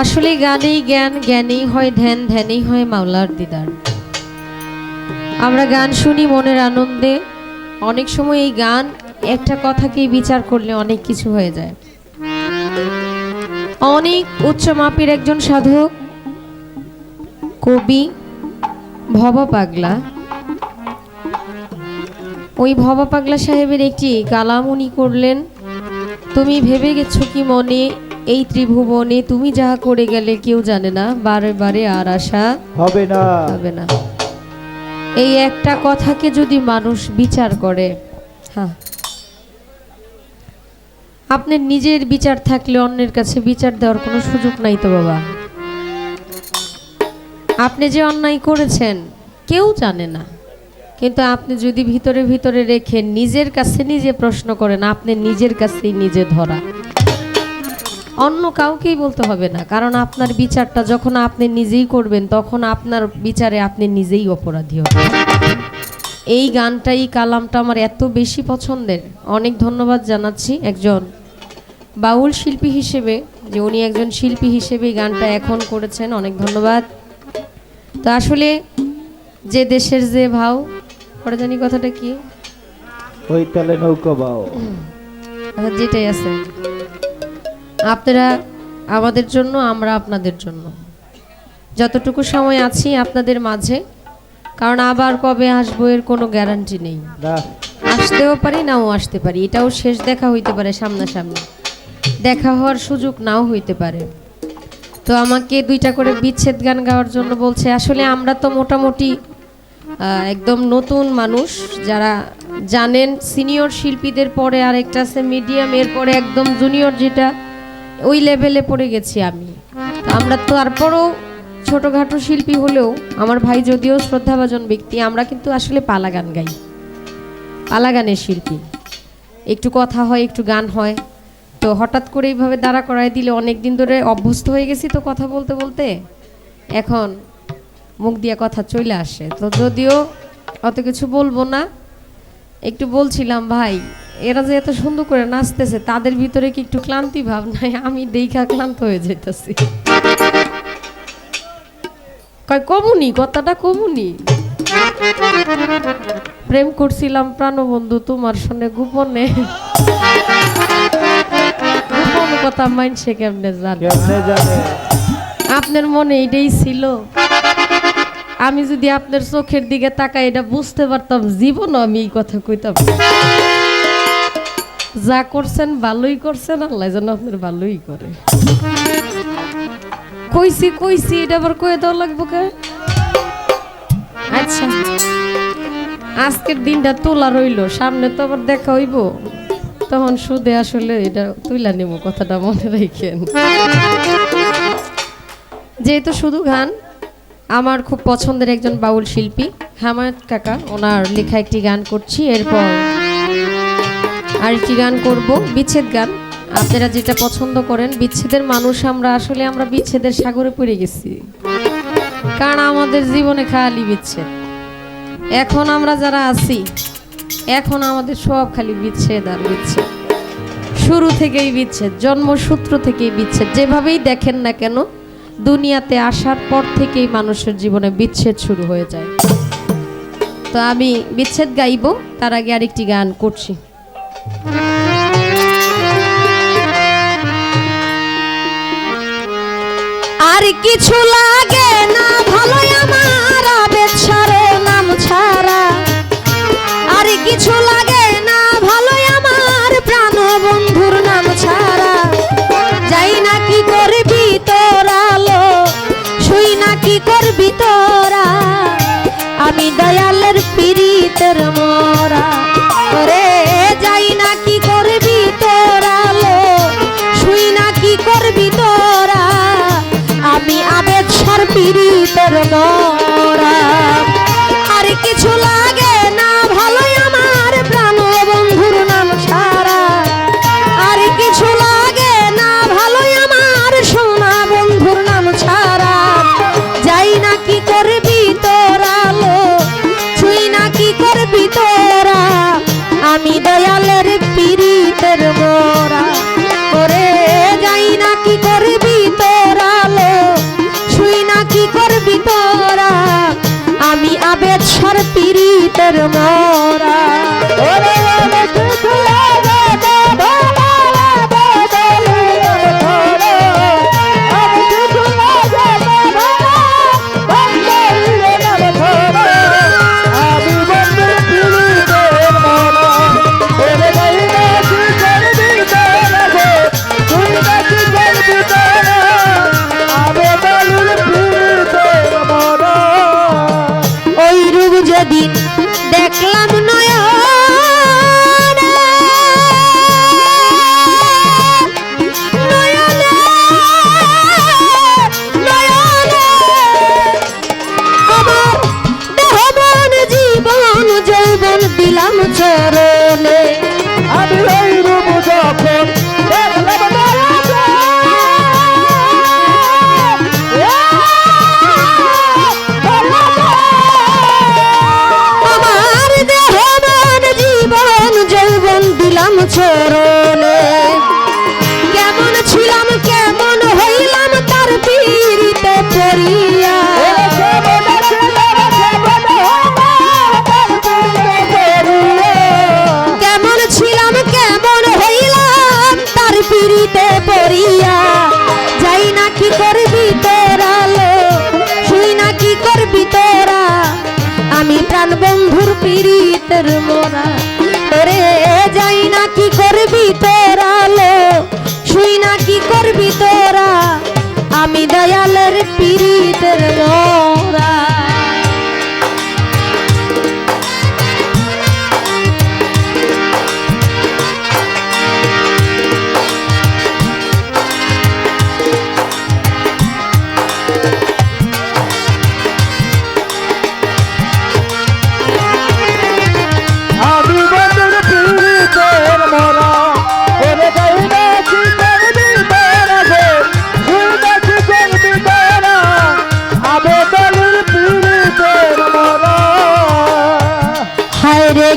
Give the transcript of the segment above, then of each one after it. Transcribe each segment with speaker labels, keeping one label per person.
Speaker 1: আসলে গানেই জ্ঞান, জ্ঞানেই হয় ধ্যান, ধ্যানেই হয় মাওলার দিদার। আমরা গান শুনি মনের আনন্দে। অনেক সময় এই গান একটা কথাকেই বিচার করলে অনেক কিছু হয়ে যায়। অনেক উচ্চ মাপের একজন সাধক, কবি ভবা পাগলা। ওই ভবা পাগলা সাহেবের একটি কালাম উনি করলেন, তুমি ভেবে গেছো কি মনে এই ত্রিভুবনে তুমি যাহা করে গেলে কেউ জানে না বারে বারে আর আশা
Speaker 2: হবে না।
Speaker 1: হবে না। এই একটা কথাকে যদি মানুষ বিচার করে হ্যাঁ। আপনার নিজের বিচার থাকলে অন্যের কাছে বিচার দেওয়ার কোনো সুযোগ নাই তো বাবা। আপনি যে অন্যায় করেছেন কেউ জানে না। কিন্তু আপনি যদি ভিতরে ভিতরে রেখে নিজের কাছে নিজে প্রশ্ন করেন আপনি নিজের কাছেই নিজে ধরা। অন্য কাউকেই বলতে হবে না। কারণ আপনার বিচারটা যখন আপনি নিজেই করবেন তখন আপনার বিচারে আপনি নিজেই অপরাধী হবেন। এই গানটা এই কালামটা আমার এত বেশি পছন্দের। অনেক ধন্যবাদ জানাচ্ছি একজন বাউল শিল্পী হিসেবে যে উনি একজন শিল্পী হিসেবে এই গানটা এখন করেছেন। অনেক ধন্যবাদ। তো আসলে যে দেশের যে ভাও পরে জানি কথাটা কি?
Speaker 2: ওই তালে নৌকা বাও
Speaker 1: আচ্ছা, যেটাই আছে। আপনারা আমাদের জন্য আমরা আপনাদের জন্য। যতটুকু সময় আছি আপনাদের মাঝে কারণ আবার কবে আসব এর কোনো গ্যারান্টি নেই। আসতেও পারি নাও আসতে পারি। এটাও শেষ দেখা হইতে পারে সামনাসামনি। দেখা হওয়ার সুযোগ নাও হইতে পারে। তো আমাকে দুইটা করে বিচ্ছেদ গান গাওয়ার জন্য বলছে আসলে আমরা তো মোটামুটি একদম নতুন মানুষ। যারা জানেন সিনিয়র শিল্পীদের পরে আরেকটা আছে মিডিয়াম এরপরে একদম জুনিয়র যেটা ওই লেভেলে পড়ে গেছি আমি। আমরা তারপরও ছোটোখাটো শিল্পী হলেও আমার ভাই যদিও শ্রদ্ধাভাজন ব্যক্তি, আমরা কিন্তু আসলে পালা গান গাই। পালা গানের শিল্পী। একটু কথা হয়, একটু গান হয়। তো হঠাৎ করে এইভাবে দাঁড়া করাই দিলে অনেক দিন ধরে অভ্যস্ত হয়ে গেছি তো কথা বলতে বলতে। এখন মুখ দিয়ে কথা চলে আসে। তো যদিও অত কিছু বলব না, একটু বলছিলাম, ভাই এরা যে এত সুন্দর করে নাচতেছে তাদের ভিতরে কি একটু ক্লান্তি ভাব? নাই আমি দেখা ক্লান্ত হয়ে যেতেছি কয় কমুনি কথাটা কমুনি প্রেম করছিলাম প্রাণবন্ধু তোমার সঙ্গে গোপনে। গোপন কথা মানছে কেমনে জানে? আপনার মনে এটাই ছিল? আমি যদি আপনার চোখের দিকে তাকাই এটা বুঝতে পারতাম জীবনও আমি এই কথা কইতাম। যা করছেন ভালোই করছেন আল্লাহ যেন আপনার ভালোই করে। কইছি কইছি এটা আবার কয়ে দেওয়া লাগবো কে? আচ্ছা। আজকের দিনটা তোলা রইল সামনে তো আবার দেখা হইব। তখন সুদে আসলে এটা তুইলা নেব কথাটা মনে রাখেন। যেহেতু শুধু গান আমার খুব পছন্দের একজন বাউল শিল্পী হামায়ত কাকা ওনার লেখা একটি গান করছি এরপর আরেকটি গান করব? বিচ্ছেদ গান। আপনারা যেটা পছন্দ করেন, বিচ্ছেদের মানুষ আমরা, আসলে আমরা বিচ্ছেদের সাগরে পড়ে গেছি। কারণ আমাদের জীবনে খালি বিচ্ছেদ। এখন আমরা যারা আছি, এখন আমাদের সব খালি বিচ্ছেদ আর বিচ্ছেদ। শুরু থেকেই বিচ্ছেদ, জন্মসূত্র থেকেই বিচ্ছেদ। যেভাবেই দেখেন না কেন, দুনিয়াতে আসার পর থেকেই মানুষের জীবনে বিচ্ছেদ শুরু হয়ে যায়। তো আমি বিচ্ছেদ গাইবো, তার আগে আরেকটি গান করছি। আর কিছু লাগে না ভালো আমার ছাড়ে নাম ছাড়া। আর কিছু লাগে না ভালো আমার প্রাণ বন্ধুর নাম ছাড়া। যাই না কি করবি তোরালো শুই না কি করবি পীড়িতের আমার পিড়িতের মরা।
Speaker 2: গাছের মোরা। ওরে
Speaker 1: যাই না কি করবি তোরা লো শুই না কি করবি তোরা? আমি দয়ালের পিড়িতের লোক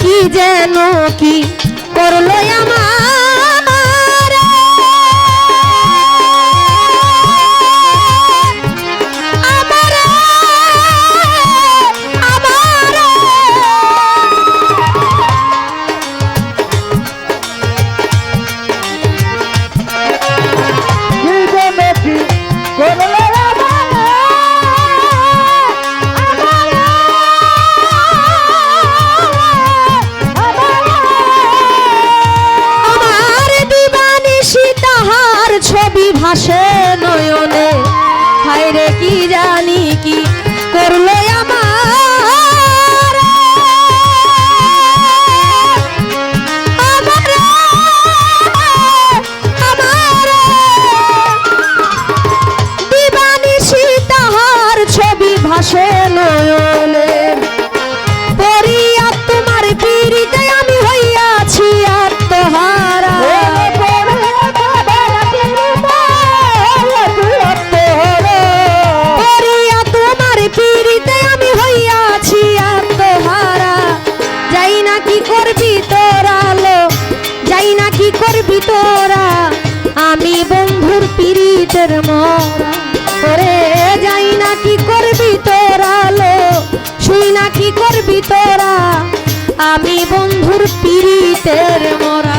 Speaker 1: কি যেন কি তোমার ছবি ভাসে নয়নে। হায় রে কি জানি কি করল পিরিতের মরা। করে যাই না কি করবি তোরা লো শুই না কি করবি তোরা। আমি বন্ধুর পিরিতের মরা।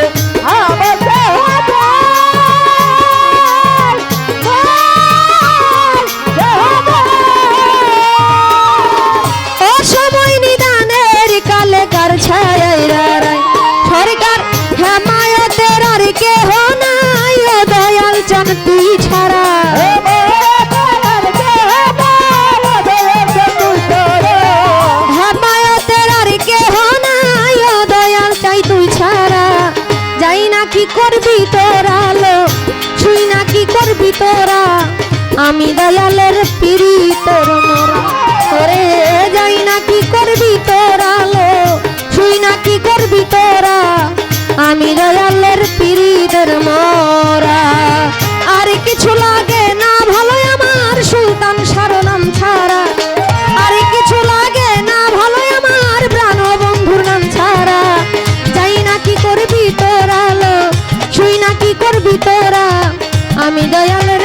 Speaker 1: তোরা, আমি দয়ালের পিড়ি তোর মোরা। ওরে যাই না কি করবি তোরা লো শুই না কি করবি তোরা, আমি দয়ালের পিড়ি তোর মোরা। আমি দয়াল